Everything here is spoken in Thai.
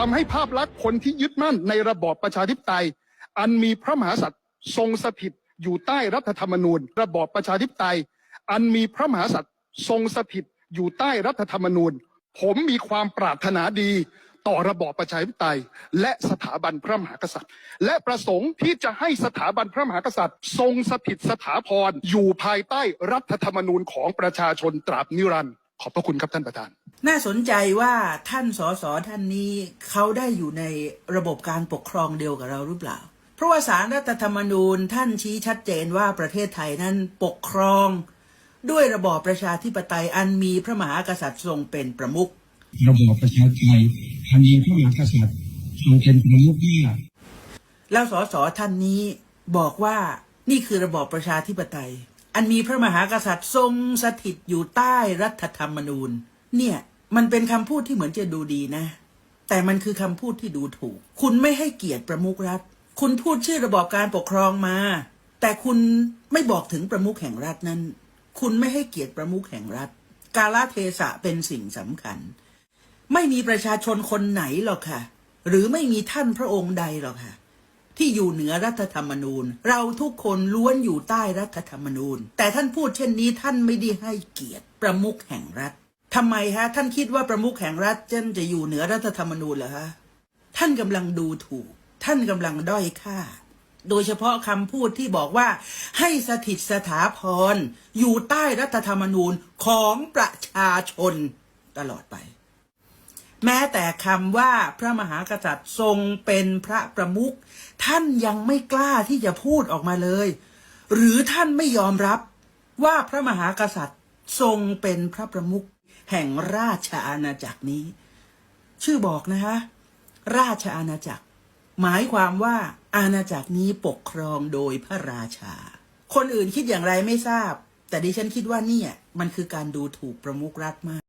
ทำให้ภาพลักษณ์คนที่ยึดมั่นในระบอบประชาธิปไตย อันมีพระมหากษัตริย์ทรงสถิตอยู่ใต้รัฐธรรมนูญ ระบอบประชาธิปไตย อันมีพระมหากษัตริย์ทรงสถิตอยู่ใต้รัฐธรรมนูญ ผมมีความปรารถนาดีต่อระบอบประชาธิปไตย และสถาบันพระมหากษัตริย์ และประสงค์ที่จะให้สถาบันพระมหากษัตริย์ ทรงสถิตสถาพรอยู่ภายใต้รัฐธรรมนูญของประชาชนตราบนิรันดร์ขอบพระคุณครับท่านประธาน น่าสนใจว่าท่านสสท่านนี้เขาได้อยู่ในระบบการปกครองเดียวกับเราหรือเปล่า เพราะว่าสารรัฐธรรมนูญท่านชี้ชัดเจนว่าประเทศไทยนั้นปกครอง ด้วยระบอบประชาธิปไตยอันมีพระมหากษัตริย์ทรงเป็นประมุขระบอบประชาธิปไตยอันมีพระมหากษัตริย์ทรงเป็นประมุขเนี่ยแล้วสสท่านนี้บอกว่านี่คือระบอบประชาธิปไตย อันมีพระมหากษัตริย์ทรงสถิตอยู่ใต้รัฐธรรมนูญ เนี่ย มันเป็นคำพูดที่เหมือนจะดูดีนะ แต่มันคือคำพูดที่ดูถูก คุณไม่ให้เกียรติประมุขรัฐ คุณพูดชื่อระบอบการปกครองมา แต่คุณไม่บอกถึงประมุขแห่งรัฐนั้น คุณไม่ให้เกียรติประมุขแห่งรัฐ กาลเทศะเป็นสิ่งสำคัญ ไม่มีประชาชนคนไหนหรอกค่ะ หรือไม่มีท่านพระองค์ใดหรอกค่ะ ที่อยู่เหนือรัฐธรรมนูญ เราทุกคนล้วนอยู่ใต้รัฐธรรมนูญ แต่ท่านพูดเช่นนี้ท่านไม่ได้ให้เกียรติประมุขแห่งรัฐ ทำไมฮะ ท่านคิดว่าประมุขแห่งรัฐท่านจะอยู่เหนือรัฐธรรมนูญเหรอฮะ ท่านกำลังดูถูก ท่านกำลังด้อยค่า โดยเฉพาะคำพูดที่บอกว่า ให้สถิตสถาพรอยู่ใต้รัฐธรรมนูญของประชาชนตลอดไป แม้แต่คำว่าพระมหากษัตริย์ทรงเป็นพระประมุขท่านยังไม่กล้าที่จะพูดออกมาเลย หรือท่านไม่ยอมรับว่าพระมหากษัตริย์ทรงเป็นพระประมุข แห่งราชอาณาจักรนี้ ชื่อบอกนะคะราชอาณาจักร หมายความว่าอาณาจักรนี้ปกครองโดยพระราชา คนอื่นคิดอย่างไรไม่ทราบ แต่ดิฉันคิดว่าเนี่ยมันคือการดูถูกประมุขรัฐมาก